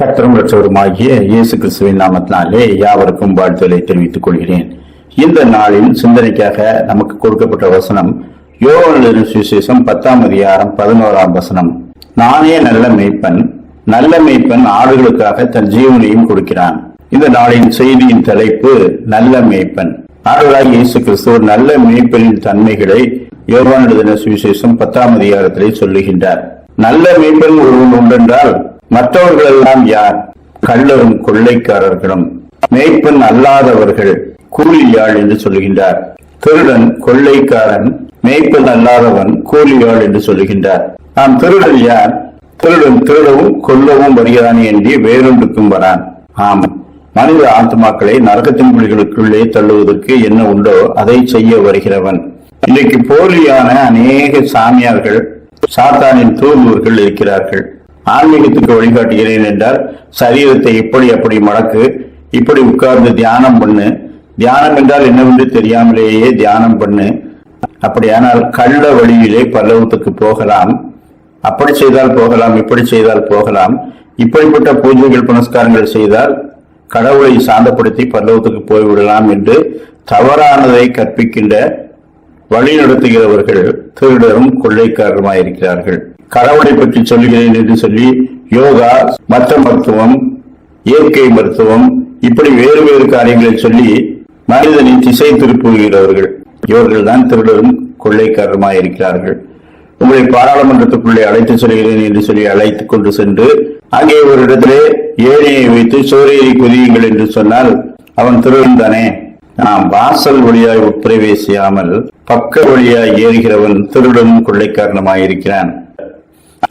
கர்த்தரும் ரட்சவருமாகிய இயேசு கிறிஸ்துவின் நாமத்தினாலே யாவருக்கும் வாழ்த்துக்களை தெரிவித்துக் கொள்கிறேன். இந்த நாளின் சிந்தனைக்காக நமக்கு கொடுக்கப்பட்ட வசனம் யோகன் சுவிசேஷம் பத்தாம் அதிகாரம் பதினோராம் வசனம். நானே நல்ல மேய்ப்பன் நல்ல மேய்ப்பன் ஆடுகளுக்காக தன் ஜீவனையும் கொடுக்கிறான். இந்த நாளின் செய்தியின் தலைப்பு நல்ல மேய்ப்பன். ஆடுகளாக இயேசு கிறிஸ்து நல்ல மெய்ப்பனின் தன்மைகளை யோவான் எழுதின சுவிசேஷம் பத்தாம் அதிகாரத்திலே சொல்லுகின்றார். நல்ல மெய்ப்பன் ஒருவன் உண்டென்றால் மற்றவர்கள் எல்லாம் யார்? கள்ளரும் கொள்ளைக்காரர்களும். மேய்ப்பன் அல்லாதவர்கள் கூலியாள் என்று சொல்லுகின்றார். திருடன் கொள்ளைக்காரன் மேய்ப்பன் அல்லாதவன் கூலியாள் என்று சொல்லுகின்றார். நாம் திருடன் யார்? திருடன் திருடவும் கொல்லவும் வருகிறானே என்று வேறொன்றுக்கும் வரான். ஆம் மனித ஆத்மாக்களை நரகத்தின் குழிகளுக்குள்ளே தள்ளுவதற்கு என்ன உண்டோ அதை செய்ய வருகிறவன். இன்றைக்கு போலியான அநேக சாமியார்கள் சாத்தானின் தூதுவர்கள் இருக்கிறார்கள். ஆன்மீகத்துக்கு வழிகாட்டுகிறேன் என்றால் சரீரத்தை இப்படி அப்படி மடக்கு. இப்படி உட்கார்ந்து தியானம் பண்ணு. தியானம் என்றால் என்னவென்று தெரியாமலேயே தியானம் பண்ணு. அப்படியானால் கள்ள வழியிலே பல்லவத்துக்கு போகலாம். அப்படி செய்தால் போகலாம் இப்படி செய்தால் போகலாம். இப்படிப்பட்ட பூஜைகள் புனஸ்காரங்கள் செய்தால் கடவுளை சாந்தப்படுத்தி பல்லவத்துக்கு போய்விடலாம் என்று தவறானதை கற்பிக்கின்ற வழி நடத்துகிறவர்கள் திருடரும் கொள்ளைக்காரருமாயிருக்கிறார்கள். கடவுளை பற்றி சொல்லுகிறேன் என்று சொல்லி யோகா மற்ற மருத்துவம் இயற்கை மருத்துவம் இப்படி வேறு வேறு காரியங்களை சொல்லி மனிதனை திசை திருப்புகிறவர்கள். இவர்கள் தான் திருடரும் கொள்ளைக்காரருமாயிருக்கிறார்கள் உங்களை பாராளுமன்றத்துக்குள்ளே அழைத்து செல்கிறேன் என்று சொல்லி அழைத்துக் கொண்டு சென்று அங்கே ஒரு இடத்திலே ஏழையை வைத்து சோரையை குதியுங்கள் என்று சொன்னால் அவன் திருடன் தானே. நாம் வாசல் வழியாய் உட்பிரவேசியாமல் பக்க வழியாய் ஏறுகிறவன் திருடனும் கொள்ளைக்காரணமாயிருக்கிறான்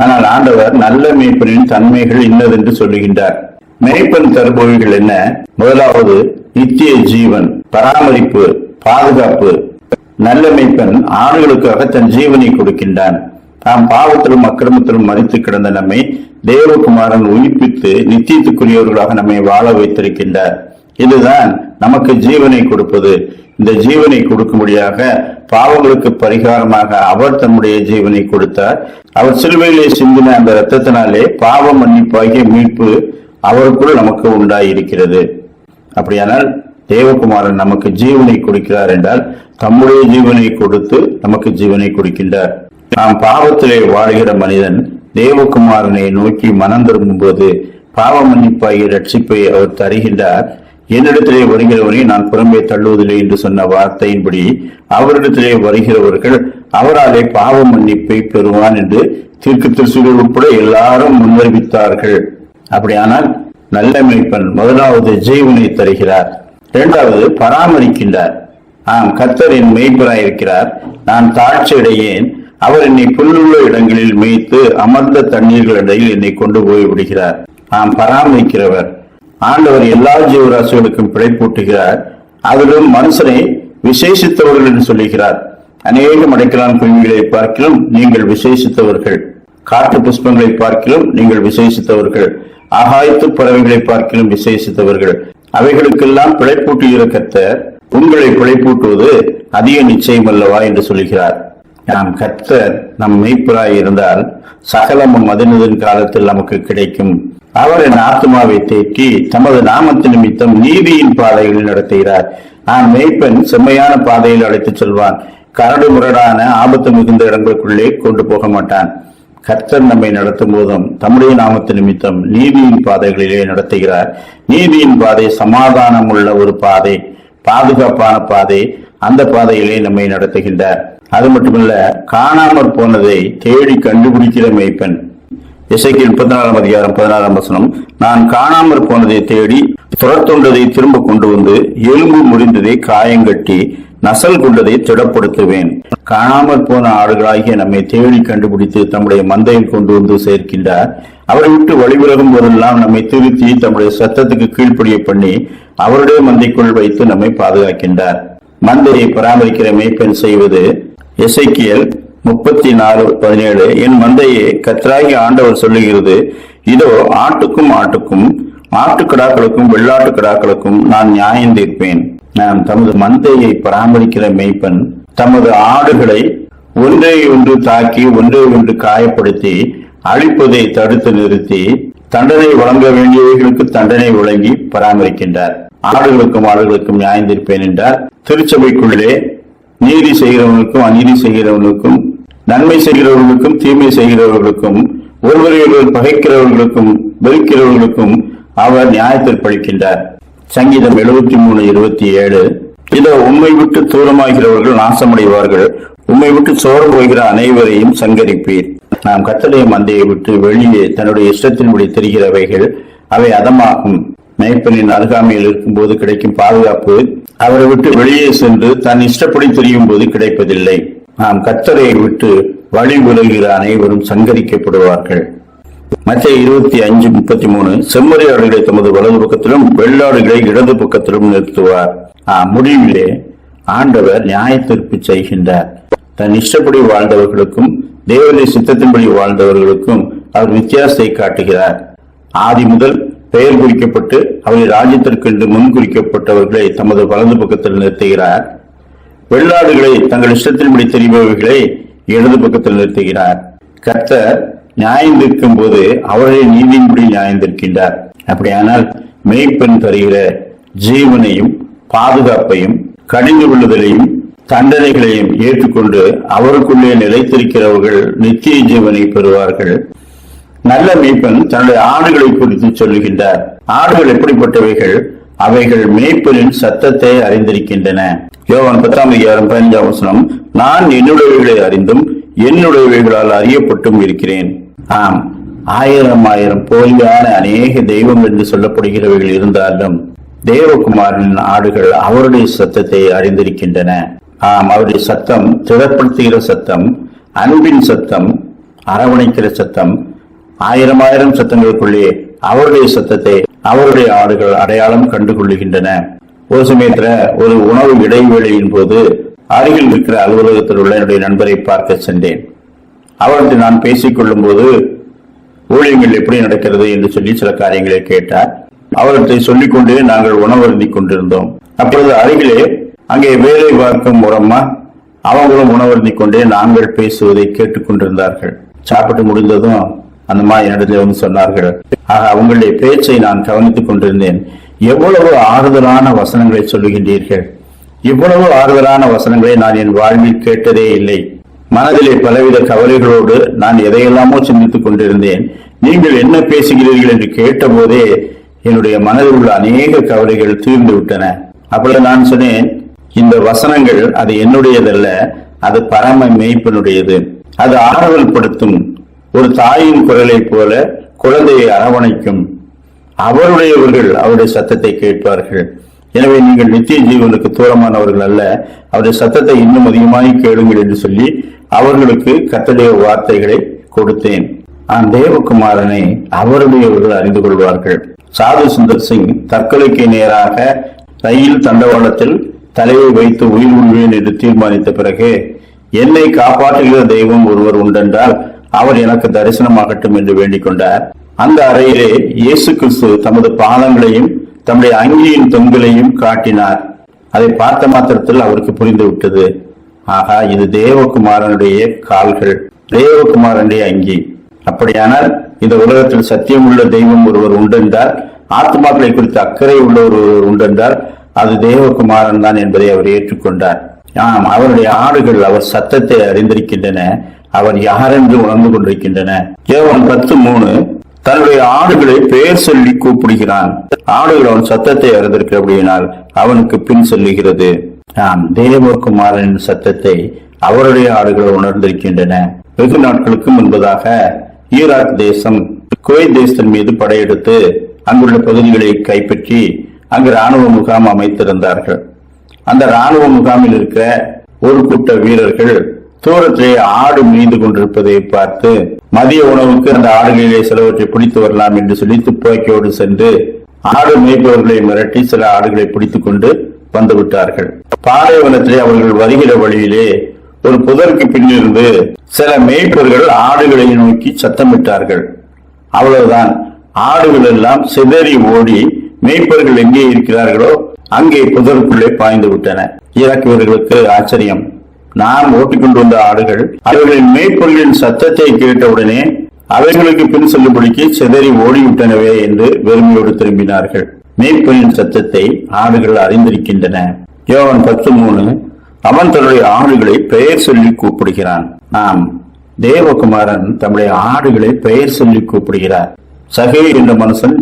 ஆனால் ஆண்டவர் நல்ல மேய்ப்பனின் தன்மைகள் இன்னதென்று சொல்லுகின்றார். மேய்ப்பன் தருபவைகள் என்ன? முதலாவது நித்திய ஜீவன் பராமரிப்பு பாதுகாப்பு. நல்ல மேய்ப்பன் ஆடுகளுக்காக தன் ஜீவனை கொடுக்கின்றான். தாம் பாவத்திலும் அக்கிரமத்திலும் மறித்து கிடந்த நம்மை தேவகுமாரன் உயிர்ப்பித்து நித்தியத்துக்குரியவர்களாக நம்மை வாழ வைத்திருக்கின்றார். இதுதான் நமக்கு ஜீவனை கொடுப்பது. இந்த ஜீவனை கொடுக்கும்படியாக பாவங்களுக்கு பரிகாரமாக அவர் தம்முடைய ஜீவனை கொடுத்தார். அவர் சிலுவையிலே சிந்தின அந்த இரத்தத்தினாலே பாவ மன்னிப்பாகிய மீட்பு அவருக்குள் நமக்கு உண்டாயிருக்கிறது. அப்படியானால் தேவகுமாரன் நமக்கு ஜீவனை கொடுக்கிறார் என்றால் தம்முடைய ஜீவனை கொடுத்து நமக்கு ஜீவனை கொடுக்கின்றார். நாம் பாவத்திலே வாழ்கிற மனிதன் தேவகுமாரனை நோக்கி மனம் திரும்பும்போது பாவ மன்னிப்பாகிய ரட்சிப்பை அவர் தருகின்றார். என்னிடத்திலே வருகிறவரை நான் புறம்பே தள்ளுவதில்லை என்று சொன்ன வார்த்தையின்படி அவரிடத்திலே வருகிறவர்கள் அவராலே பாவ மன்னிப்பை பெறுவான் என்று தீர்க்க திருசூழல் உட்பட எல்லாரும் முன்னறிவித்தார்கள் அப்படியானால் நல்ல மேய்ப்பன் முதலாவது ஜீவனை தருகிறார். இரண்டாவது பராமரிக்கின்றார். ஆம் கத்தர் என் மெய்ப்பராயிருக்கிறார் நான் தாழ்ச்சி அடையேன். அவர் என்னை புல்லுள்ள இடங்களில் மேய்த்து அமர்ந்த தண்ணீர்கள் இடையில் என்னை கொண்டு போய் விடுகிறார் ஆம் பராமரிக்கிறவர். ஆண்டவர் எல்லா ஜீவராசிகளுக்கும் பிழைப்பூட்டுகிறார். அதிலும் மனுஷனை விசேஷித்தவர்கள் என்று சொல்லுகிறார். அநேக மடைக்கலான் குருவிகளை பார்க்கிலும் நீங்கள் விசேஷித்தவர்கள். காட்டு புஷ்பங்களை பார்க்கிலும் நீங்கள் விசேஷித்தவர்கள். ஆகாயத்து பறவைகளை பார்க்கிலும் விசேஷித்தவர்கள். அவைகளுக்கெல்லாம் பிழைப்பூட்டுகிற கர்த்தர் உங்களை பிழைப்பூட்டுவது அதிக நிச்சயம் அல்லவா என்று சொல்லுகிறார். நாம் கர்த்தர் நம் மெய்ப்பராய் இருந்தால் சகலமும் மதினதின் காலத்தில் நமக்கு கிடைக்கும். அவர் என் ஆத்மாவை தேற்றி தமது நாமத்து நிமித்தம் நீதியின் பாதைகளில் நடத்துகிறார். நான் மெய்ப்பன் செம்மையான பாதையில் அழைத்துச் செல்வான். கரடு முரடான ஆபத்து மிகுந்த இடங்களுக்குள்ளே கொண்டு போக மாட்டான். கர்த்தர் நம்மை நடத்தும் போதும் தம்முடைய நாமத்து நிமித்தம் நீதியின் பாதைகளிலே நடத்துகிறார். நீதியின் பாதை சமாதானம் உள்ள ஒரு பாதை பாதுகாப்பான பாதை அந்த பாதையிலே நம்மை நடத்துகின்றார். அது மட்டுமல்ல காணாமற் போனதை தேடி கண்டுபிடிக்கிற மெய்ப்பெண். இசைக்கு முப்பத்தி நாலாம் அதிகாரம் பதினாறாம் வசனம் நான் காணாமற் போனதை தேடி துரத்துண்டதை திரும்ப கொண்டு வந்து எலும்பு முறிந்ததை காயங்கட்டி நசல் கொண்டதை திடப்படுத்துவேன். காணாமற் போன ஆடுகளாகிய நம்மை தேடி கண்டுபிடித்து தம்முடைய மந்தையில் கொண்டு வந்து சேர்க்கின்றார். அவரை விட்டு வழிவிலகும் போதெல்லாம் நம்மை திருத்தி தம்முடைய சத்தத்துக்கு கீழ்ப்படிய பண்ணி அவருடைய மந்தைக்குள் வைத்து நம்மை பாதுகாக்கின்றார். மந்தையை பராமரிக்கிற மெய்ப்பெண் செய்வது எசைக்கியல் முப்பத்தி நாலு பதினேழு என் மந்தையே கத்ராகி ஆண்டவர் சொல்லுகிறது இதோ ஆட்டுக்கும் ஆட்டுக்கும் ஆட்டுக்கடாக்களுக்கும் வெள்ளாட்டு கடாக்களுக்கும் நான் நியாயம் தீர்ப்பேன். நான் தமது மந்தையை பராமரிக்கிற மெய்ப்பன். தமது ஆடுகளை ஒன்றை ஒன்று தாக்கி ஒன்றை ஒன்று காயப்படுத்தி அழிப்பதை தடுத்து நிறுத்தி தண்டனை வழங்க வேண்டியவைகளுக்கு தண்டனை வழங்கி பராமரிக்கின்றார். ஆடுகளுக்கும் ஆடுகளுக்கும் நியாயம் தீர்ப்பேன் என்றார். திருச்சபைக்குள்ளே நீதி செய்கிறவனுக்கும் அநீதி செய்கிறவனுக்கும் நன்மை செய்கிறவர்களுக்கும் தீமை செய்கிறவர்களுக்கும் ஒருவரையொருவர் பகைக்கிறவர்களுக்கும் வெறுக்கிறவர்களுக்கும் அவர் நியாயத்தீர்ப்பளிக்கின்றார் சங்கீதம் எழுபத்தி மூணு இருபத்தி ஏழு. இதோ உண்மை விட்டு தூரமாகிறவர்கள் நாசமடைவார்கள். உண்மை விட்டு சோறு போகிற அனைவரையும் சங்கரிப்பீர். நாம் கத்தடைய மந்தையை விட்டு வெளியே தன்னுடைய இஷ்டத்தின்படி தெரிகிறவைகள் அவை அதமாகும். மேய்ப்பனின் அருகாமையில் இருக்கும்போது கிடைக்கும் பாதுகாப்பு அவரை விட்டு வெளியே சென்று தன் இஷ்டப்படி தெரியும் போது கிடைப்பதில்லை. நாம் கத்தரையை விட்டு வழி விலகுகிற அனைவரும் சங்கரிக்கப்படுவார்கள். மத்திய இருபத்தி அஞ்சு முப்பத்தி மூணு செம்மறியாடுகளை தமது வலது பக்கத்திலும் வெள்ளாடுகளை இடது பக்கத்திலும் நிறுத்துவார். முடிவிலே ஆண்டவர் நியாய தீர்ப்பு செய்கின்றார். தன் இஷ்டப்படி வாழ்ந்தவர்களுக்கும் தேவனை சித்தத்தின்படி வாழ்ந்தவர்களுக்கும் அவர் வித்தியாசத்தை காட்டுகிறார். ஆதி முதல் பெயர் குறிக்கப்பட்டு அவரை ராஜ்யத்திற்கென்று முன்குறிக்கப்பட்டவர்களை தமது வலது பக்கத்தில் நிறுத்துகிறார். வெள்ளாடுகளை தங்கள் இஷ்டத்தின்படி தெரிபவர்களை இடது பக்கத்தில் நிறுத்துகிறார். கர்த்தர் நியாயம் தீர்க்கும் போது அவர்களை நீதியின்படி நியாயம் தீர்க்கின்றார். அப்படியானால் மெய்ப்பெண் தருகிற ஜீவனையும் பாதுகாப்பையும் கடிந்து கொள்ளுதலையும் தண்டனைகளையும் ஏற்றுக்கொண்டு அவருக்குள்ளே நிலைத்திருக்கிறவர்கள் நித்திய ஜீவனை பெறுவார்கள். நல்ல மேய்ப்பன் தன்னுடைய ஆடுகளை குறித்து சொல்லுகின்றார். ஆடுகள் எப்படிப்பட்டவைகள்? அவைகள் மேய்ப்பனின் சத்தத்தை அறிந்திருக்கின்றன. யோவான் பத்தாம் அதிகாரம் பதினஞ்சாம் வசனம் நான் என்னுடையவைகளை அறிந்தும் என்னுடையவைகளால் அறியப்பட்டும் இருக்கிறேன். ஆம் ஆயிரம் ஆயிரம் போலியான அநேக தெய்வம் என்று சொல்லப்படுகிறவைகள் இருந்தாலும் தேவகுமாரின் ஆடுகள் அவருடைய சத்தத்தை அறிந்திருக்கின்றன. ஆம் அவருடைய சத்தம் திடப்படுத்துகிற சத்தம் அன்பின் சத்தம் அரவணைக்கிற சத்தம் ஆயிரம் ஆயிரம் சத்தங்களுக்குள்ளே அவருடைய சத்தத்தை அவருடைய ஆடுகள் அடையாளம் கண்டு கொள்ளுகின்றன ஒரு சமயத்துல ஒரு உணவு இடைவேளையின் போது அருகில் இருக்கிற அலுவலகத்தில் உள்ள என்னுடைய நண்பரை பார்க்க சென்றேன். அவர்கிட்ட நான் பேசிக் கொள்ளும் போது ஊழியங்கள் எப்படி நடக்கிறது என்று சொல்லி சில காரியங்களை கேட்டார். அவர்கிட்ட சொல்லிக்கொண்டே நாங்கள் உணவருந்தி கொண்டிருந்தோம். அப்பொழுது அருகிலே அங்கே வேலை பார்க்கும் மூலமா அவங்களும் உணவருந்தி கொண்டே நாங்கள் பேசுவதை கேட்டுக் கொண்டிருந்தார்கள். சாப்பிட்டு முடிந்ததும் அந்த மாதிரி என்னிடத்தில் வந்து சொன்னார்கள். ஆக அவங்களுடைய பேச்சை நான் கவனித்துக் கொண்டிருந்தேன். எவ்வளவு ஆறுதலான வசனங்களை சொல்லுகின்றீர்கள். இவ்வளவு ஆறுதலான வசனங்களை நான் என் வாழ்வில் கேட்டதே இல்லை. மனதிலே பலவித கவலைகளோடு நான் எதையெல்லாமோ சிந்தித்துக் கொண்டிருந்தேன். நீங்கள் என்ன பேசுகிறீர்கள் என்று கேட்டபோதே என்னுடைய மனதில் உள்ள அநேக கவலைகள் தீர்ந்து விட்டன. அப்பொழுது நான் சொன்னேன் இந்த வசனங்கள் அது என்னுடையதல்ல அது பரம மெய்ப்பனுடையது. அது ஆறுதல் படுத்தும் ஒரு தாயின் குரலைப் போல குழந்தையை அரவணைக்கும். அவருடையவர்கள் அவருடைய சத்தத்தை கேட்பார்கள். எனவே நீங்கள் நித்திய ஜீவனுக்கு தூரமானவர்கள் அல்ல. அவருடைய சத்தத்தை இன்னும் அதிகமாய் கேளுங்கள் என்று சொல்லி அவர்களுக்கு கத்தடைய வார்த்தைகளை கொடுத்தேன். நான் தேவகுமாரனை அவருடையவர்கள் அறிந்து கொள்வார்கள். சாது சுந்தர் சிங் தற்கொலைக்கு நேராக ரயில் தண்டவாளத்தில் தலையை வைத்து உயிர் உள்வேன் என்று தீர்மானித்த பிறகு என்னை காப்பாற்றுகிற தெய்வம் ஒருவர் உண்டென்றால் அவர் எனக்கு தரிசனமாகட்டும் என்று வேண்டிக் கொண்டார். அந்த அறையிலே இயேசு கிறிஸ்து தமது பாதங்களையும் தம்முடைய அங்கியின் தொங்கலையும் காட்டினார். அதை பார்த்த மாத்திரத்தில் அவருக்கு புரிந்து விட்டது. ஆகா இது தேவகுமாரனுடைய கால்கள் தேவகுமாரனுடைய அங்கி. அப்படியானால் இந்த உலகத்தில் சத்தியமுள்ள தெய்வம் ஒருவர் உண்டென்றால் ஆத்மாக்களை குறித்து அக்கறை உள்ள ஒருவர் உண்டென்றால் அது தேவகுமாரன் தான் என்பதை அவர் ஏற்றுக்கொண்டார். ஆம் அவருடைய ஆடுகள் அவர் சத்தத்தை அறிந்திருக்கின்றன. அவர் யாரென்று உணர்ந்து கொண்டிருக்கின்றன. ஏவன் பத்து மூணு தன்னுடைய ஆடுகளை பெயர் சொல்லி கூப்பிடுகிறான். ஆடுகள் அவன் சத்தத்தை அறிந்திருக்கிறபடியினால் அவனுக்கு பின் சொல்லுகிறது. ஆம் தேவகுமாரனின் சத்தத்தை அவருடைய ஆடுகள் உணர்ந்திருக்கின்றன. வெகு நாட்களுக்கு முன்பதாக ஈராக் தேசம் குவைத் தேசத்தின் மீது படையெடுத்து அங்குள்ள பகுதிகளை கைப்பற்றி அங்கு ராணுவ முகாம் அமைத்திருந்தார்கள். அந்த ராணுவ முகாமில் இருக்கிற ஒரு கூட்ட வீரர்கள் தூரத்திலே ஆடு மீந்து கொண்டிருப்பதை பார்த்து மதிய உணவுக்கு அந்த ஆடுகளிலே சிலவற்றை பிடித்து வரலாம் என்று சொல்லி துப்பாக்கியோடு சென்று ஆடு மேய்ப்பவர்களை மிரட்டி சில ஆடுகளை பிடித்துக் கொண்டு வந்து விட்டார்கள். பாலைவனத்திலே அவர்கள் வருகிற வழியிலே ஒரு புதருக்கு பின்னிருந்து சில மேய்ப்பர்கள் ஆடுகளை நோக்கி சத்தமிட்டார்கள். அவ்வளவுதான். ஆடுகள் எல்லாம் சிதறி ஓடி மேய்ப்பர்கள் எங்கே இருக்கிறார்களோ அங்கே புதருக்குள்ளே பாய்ந்து விட்டன. ஈராக் ஆச்சரியம். நாம் ஓட்டிக்கொண்டு வந்த ஆடுகள் அவர்களின் மேய்ப்பொருளின் சத்தத்தை கேட்டவுடனே அவைகளுக்கு பின் செல்லும்படிக்கு சிதறி ஓடிவிட்டனவே என்று வெறுமையோடு திரும்பினார்கள். மேய்ப்பனின் சத்தத்தை ஆடுகள் அறிந்திருக்கின்றன. யோவன் பத்து மூணு அவன் தன்னுடைய ஆடுகளை பெயர் சொல்லி கூப்பிடுகிறான். ஆம் தேவகுமாரன் தம்முடைய ஆடுகளை பெயர் சொல்லி கூப்பிடுகிறார். சகே என்ற மனுஷன்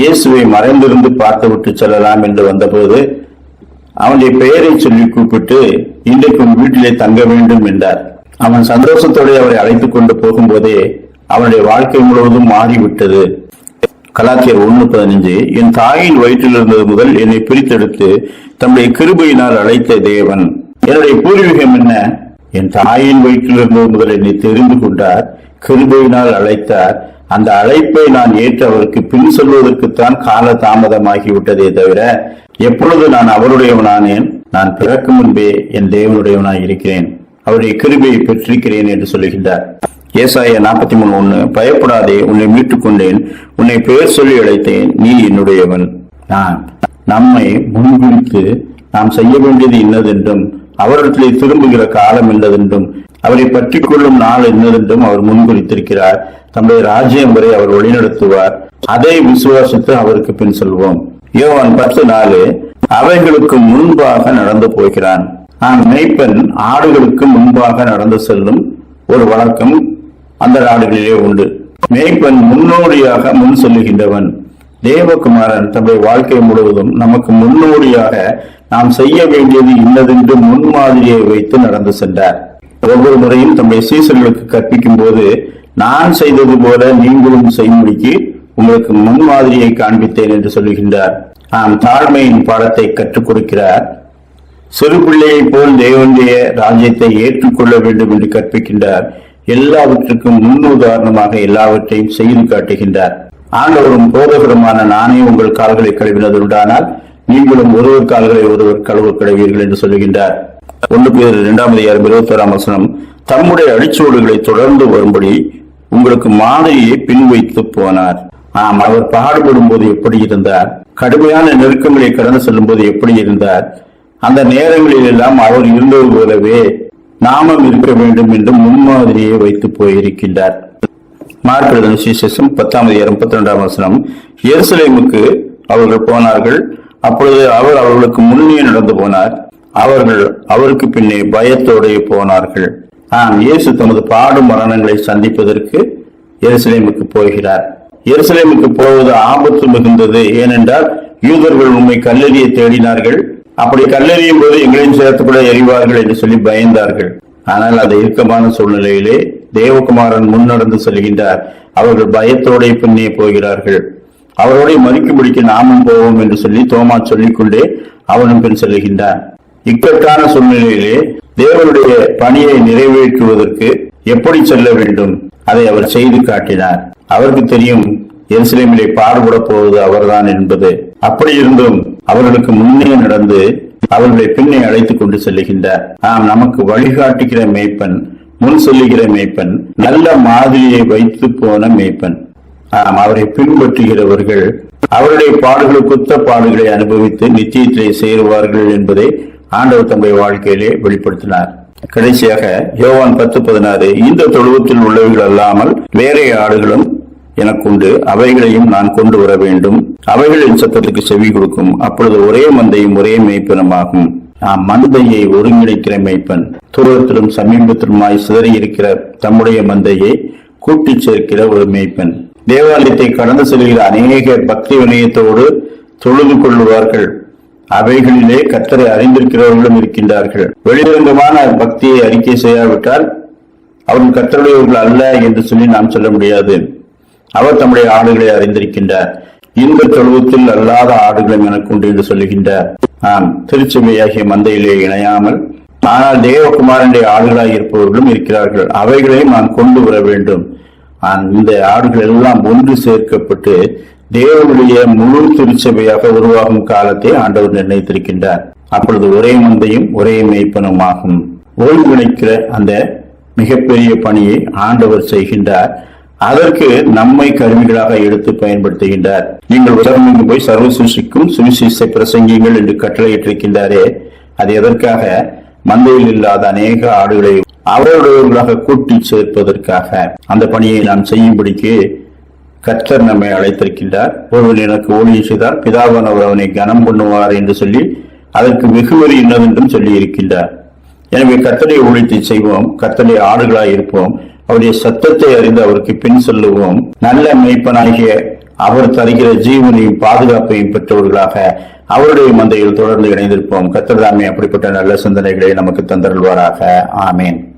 இயேசுவை மறைந்திருந்து பார்த்துவிட்டு செல்லலாம் என்று வந்தபோது அவனுடைய பெயரை சொல்லி கூப்பிட்டு இன்றைக்கு உன் வீட்டிலே தங்க வேண்டும் என்றார். அவன் சந்தோஷத்தோடு அவரை அழைத்துக் கொண்டு போகும்போதே அவனுடைய வாழ்க்கை முழுவதும் மாறிவிட்டது. கலாச்சியர் ஒண்ணு பதினஞ்சு என் தாயின் வயிற்றில் இருந்தது முதல் என்னை பிரித்தெடுத்து தம்முடைய கிருபையினால் அழைத்த தேவன். என்னுடைய பூர்வீகம் என்ன? என் தாயின் வயிற்றில் இருந்தது முதல் என்னை தெரிந்து கொண்டார் கிருபையினால் அழைத்தார் அந்த அழைப்பை நான் ஏற்று அவருக்கு பின் சொல்வதற்குத்தான் கால தாமதமாகிவிட்டதே தவிர எப்பொழுது நான் அவருடையவனானேன் நான் பிறக்கும் முன்பே என் தேவனுடையவனாய் இருக்கிறேன். அவருடைய கிருபையை பெற்றிருக்கிறேன் என்று சொல்லுகின்றார். ஏசாய நாற்பத்தி மூணு ஒண்ணு பயப்படாதே உன்னை மீட்டுக் கொண்டேன் உன்னை பெயர் சொல்லி அழைத்தேன் நீ என்னுடையவன். நான் நம்மை முன்குறித்து நாம் செய்ய வேண்டியது இன்னதென்றும் அவரிடத்திலே திரும்புகிற காலம் என்னதென்றும் அவரை பற்றி கொள்ளும் நாள் என்னதென்றும் அவர் முன்குறித்திருக்கிறார். தம்முடைய ராஜ்யம் வரை அவர் வழிநடத்துவார். அதை விசுவாசித்து அவருக்கு பின் செல்வோம். யோவான் பத்து நாலு அவைகளுக்கு முன்பாக நடந்து போகிறான். நான் மேய்ப்பன் ஆடுகளுக்கு முன்பாக நடந்து செல்லும் ஒரு வழக்கம் அந்த நாடுகளிலே உண்டு. மேய்ப்பன் முன்னோடியாக முன் செல்லுகின்றவன். தேவகுமாரன் தன்னுடைய வாழ்க்கை முழுவதும் நமக்கு முன்னோடியாக நாம் செய்ய வேண்டியது இன்னதென்று முன்மாதிரியை வைத்து நடந்து சென்றார். ஒவ்வொரு முறையும் தம்முடைய சீசர்களுக்கு கற்பிக்கும் போது நான் செய்தது போல நீங்களும் செய்யும்படிக்கு உங்களுக்கு முன்மாதிரியை காண்பித்தேன் என்று சொல்லுகின்றார். நாம் தாழ்மையின் பாடத்தை கற்றுக் கொடுக்கிறார். சிறு பிள்ளையைப் போல் தேவனுடைய ராஜ்யத்தை ஏற்றுக்கொள்ள வேண்டும் என்று கற்பிக்கின்றார். எல்லாவற்றுக்கும் முன்னுதாரணமாக எல்லாவற்றையும் செய்து காட்டுகின்றார். ஆண்டவரும் போதகருமான நானே உங்கள் கால்களை கழுவினதுண்டானால் நீங்களும் ஒருவர் கால்களை ஒருவர் கழுவ கழுவீர்கள் என்று சொல்லுகின்றார். ஒன்று பேர் இரண்டாம் அதிகாரம் இருபத்தோராம் வசனம் தம்முடைய அடிச்சோடுகளை தொடர்ந்து வரும்படி உங்களுக்கு மாதிரியை பின்வைத்து போனார். ஆம் அவர் பாடுபடும் போது எப்படி இருந்தார்? கடுமையான நெருக்கங்களை கடந்து செல்லும் போது எப்படி இருந்தார்? அந்த நேரங்களில் எல்லாம் அவர் இருந்தது போலவே நாமும் இருக்க வேண்டும் என்று முன்மாதிரியை வைத்து போயிருக்கின்றார். மார்க்கெழுதன சுவிசேஷம் பத்தாம் அதிகாரம் முப்பத்தி ரெண்டாம் வசனம். எருசலேமுக்கு அவர்கள் போனார்கள். அப்பொழுது அவர் அவர்களுக்கு முன்னே நடந்து போனார். அவர்கள் அவருக்கு பின்னே பயத்தோடைய போனார்கள். ஆம் இயேசு தமது பாடும் மரணங்களை சந்திப்பதற்கு எருசலேமுக்கு போகிறார். எருசலேமுக்கு போவது ஆபத்து மிகுந்தது. ஏனென்றால் யூதர்கள் உண்மை கல்லறியை தேடினார்கள். அப்படி கல்லறியும் போது எங்களையும் சேர்த்து கூட எறிவார்கள் என்று சொல்லி பயந்தார்கள். ஆனால் அந்த இறுக்கமான சூழ்நிலையிலே தேவகுமாரன் முன்னடந்து செல்கின்றார். அவர்கள் பயத்தோட பின்னே போகிறார்கள். அவரோட மறிக்கும்படிக்கு நாமும் போவோம் என்று சொல்லி தோமா சொல்லிக்கொண்டே அவனும் பின் செல்கின்றான். இக்கட்டான சூழ்நிலையிலே தேவனுடைய பணியை நிறைவேற்றுவதற்கு எப்படி செல்ல வேண்டும்? அதை அவர் செய்து காட்டினார். அவருக்கு தெரியும் எருசலேமிலே பாடுபட போவது அவர்தான் என்பது. அப்படி இருந்தும் அவர்களுக்கு முன்னே நடந்து அவர்களை பின்னே அழைத்துக் கொண்டு செல்லுகின்றார். நாம் நமக்கு வழிகாட்டுகிற மேய்ப்பன் முன் சொல்லுகிற மேய்ப்பன் நல்ல மாதிரியை வைத்து போன மேய்ப்பன். ஆம் அவரை பின்பற்றுகிறவர்கள் அவருடைய பாடுகளுக்குத்த பாடுகளை அனுபவித்து நிச்சயத்திலே சேருவார்கள் என்பதை ஆண்டவர் தம்முடைய வாழ்க்கையிலே வெளிப்படுத்தினார். கடைசியாக யோவான் பத்து பதினாறு இந்த தொழுவத்தில் உள்ளவர்கள் அல்லாமல் வேறே ஆடுகளும் எனக்குண்டு அவைகளையும் நான் கொண்டு வர வேண்டும். அவைகளின் சத்தத்துக்கு செவி கொடுக்கும். அப்பொழுது ஒரே மந்தையும் ஒரே மேய்ப்பனுமாகும். நாம் மந்தையை ஒருங்கிணைக்கிற மேய்ப்பன் தூரத்திலும் சமீபத்திலுமாய் சிதறி இருக்கிற தம்முடைய மந்தையை கூட்டிச் சேர்க்கிற ஒரு மேய்ப்பன் தேவாலயத்தை கடந்து செல்கிற அநேக பக்தி வினயத்தோடு தொழுது கொள்ளுவார்கள். அவைகளிலே கத்தரை அறிந்திருக்கிறவர்களும் இருக்கின்றார்கள். வெளிரங்கமான பக்தியை அறிக்கை செய்யாவிட்டால் அவர்கள் கத்தருடையவர்கள் அல்ல என்று சொல்லி நாம் சொல்ல முடியாது. அவர் தம்முடைய ஆடுகளை அறிந்திருக்கின்றார். இந்த தொழுவத்தில் அல்லாத ஆடுகளும் எனக்குண்டு என்று சொல்லுகின்றார் நான் திருச்சுமையாகிய மந்தையிலே இணையாமல் ஆனால் தேவகுமாரனுடைய ஆடுகளாக இருப்பவர்களும் இருக்கிறார்கள். அவைகளையும் நான் கொண்டு வர வேண்டும். ஆம், இந்த ஆடுகள் எல்லாம் ஒன்று சேர்க்கப்பட்டு தேவனுடைய முழு திருச்சபையாக உருவாகும் காலத்தை ஆண்டவர் நிர்ணயித்திருக்கின்றார். அப்பொழுது ஒரே மந்தையும் ஒரே மேய்ப்பனுமாகும். ஒருங்கிணைக்கிற அந்த மிகப்பெரிய பணியை ஆண்டவர் செய்கின்றார். அதற்கு நம்மை கருவிகளாக எடுத்து பயன்படுத்துகின்றார். நீங்கள் உலகமெங்கும் போய் சர்வ சிருஷ்டிக்கும் சுவிசேஷ பிரசங்கிங்கள் என்று கட்டளையிட்டிருக்கின்றாரே அது எதற்காக? மந்தையில் இல்லாத அநேக ஆடுகளை அவருடையவர்களாக கூட்டி சேர்ப்பதற்காக. அந்த பணியை நான் செய்யும்படிக்கு கர்த்தர் நம்மை அழைத்திருக்கின்றார். ஒருவன் எனக்கு ஊழியம் செய்தால் பிதாவானவர் அவனை கனம் பண்ணுவார் என்று சொல்லி அதற்கு வெகுவரி என்னவென்றும் சொல்லி இருக்கின்றார் எனவே கர்த்தருடைய ஊழியத்தை செய்வோம் கர்த்தருடைய ஆடுகளாய் இருப்போம் அவருடைய சத்தத்தை அறிந்து அவருக்கு பின் செல்லுவோம். நல்ல மெய்ப்பனாகிய அவர் தருகிற ஜீவனையும் பாதுகாப்பையும் பெற்றவர்களாக அவருடைய மந்தையில் தொடர்ந்து இணைந்திருப்போம். கத்திரதாமே அப்படிப்பட்ட நல்ல சிந்தனைகளை நமக்கு தந்தருள்வாராக. ஆமேன்.